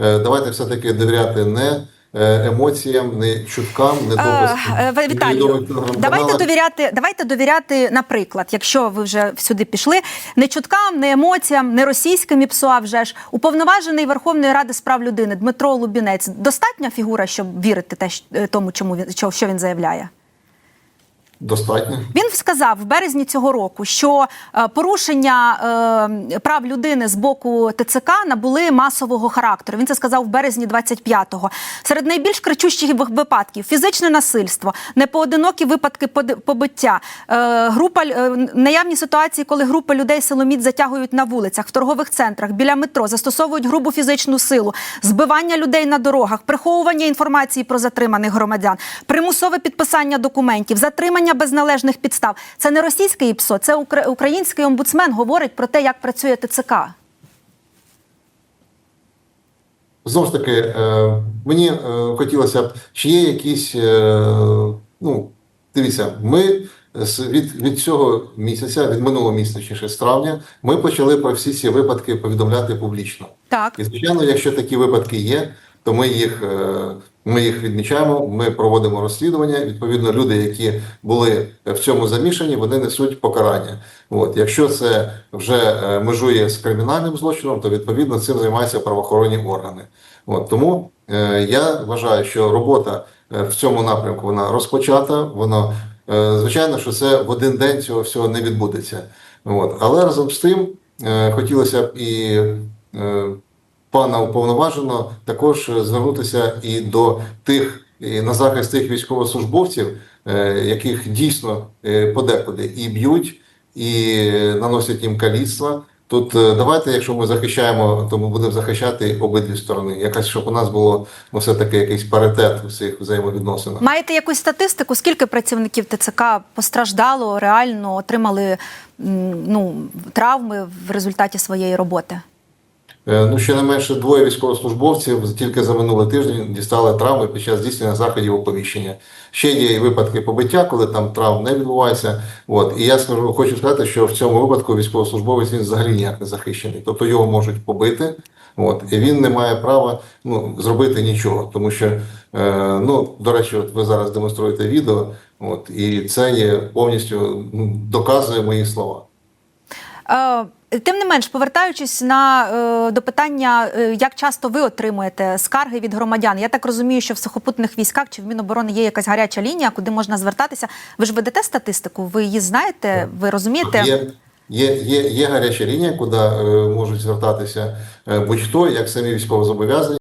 Е, Давайте все-таки довіряти не е, емоціям, не чуткам, не допускам. Е, Віталію, давайте довіряти, давайте довіряти, наприклад, якщо ви вже сюди пішли, не чуткам, не емоціям, не російським ІПСО, а вже ж уповноважений Верховної Ради з прав людини Дмитро Лубінець. Достатня фігура, щоб вірити те, тому, чому він що він заявляє. Достатньо. Він сказав в березні цього року, що е, порушення е, прав людини з боку ТЦК набули масового характеру. Він це сказав в березні 25-го. Серед найбільш кричущих випадків фізичне насильство, непоодинокі випадки побиття, е, група е, наявні ситуації, коли групи людей силоміт затягують на вулицях, в торгових центрах, біля метро, застосовують грубу фізичну силу, збивання людей на дорогах, приховування інформації про затриманих громадян, примусове підписання документів, затримання без належних підстав. Це не російське ІПСО, це український омбудсмен говорить про те, як працює ТЦК. Знову ж таки, е, мені е, хотілося б, чи є якісь, е, ну, дивіться, ми від, від цього місяця, від минулого місяця, з травня, ми почали про всі ці випадки повідомляти публічно. Так. І звичайно, якщо такі випадки є, то ми їх, е, ми їх відмічаємо, ми проводимо розслідування. Відповідно, люди, які були в цьому замішані, вони несуть покарання. От якщо це вже е, межує з кримінальним злочином, то відповідно цим займаються правоохоронні органи. От тому е, я вважаю, що робота в цьому напрямку вона розпочата. Воно е, звичайно, що це в один день цього всього не відбудеться. От але разом з тим хотілося б і. Пана уповноваженого також е, звернутися і до тих і на захист тих військовослужбовців, е, яких дійсно е, подекуди і б'ють, і наносять їм каліцтва. Тут давайте, якщо ми захищаємо, то ми будемо захищати обидві сторони. Якась щоб у нас було ну, все таки якийсь паритет у цих взаємовідносинах. Маєте якусь статистику? Скільки працівників ТЦК постраждало, реально отримали ну, травми в результаті своєї роботи? Е, Ну, щонайменше двоє військовослужбовців тільки за минулий тиждень дістали травми під час здійснення заходів оповіщення. Ще є випадки побиття, коли там травм не відбувається. От і я скажу, хочу сказати, що в цьому випадку військовослужбовець він взагалі ніяк не захищений. Тобто його можуть побити, от і він не має права ну зробити нічого, тому що е, ну до речі, от ви зараз демонструєте відео, от і це є повністю ну, доказує мої слова. Е, Тим не менш, повертаючись на е, до питання, е, як часто ви отримуєте скарги від громадян. Я так розумію, що в сухопутних військах чи в Міноборони є якась гаряча лінія, куди можна звертатися. Ви ж ведете статистику? Ви її знаєте? Ви розумієте? Є, є, є, є гаряча лінія, куди е, можуть звертатися будь-хто, як самі військовозобов'язані.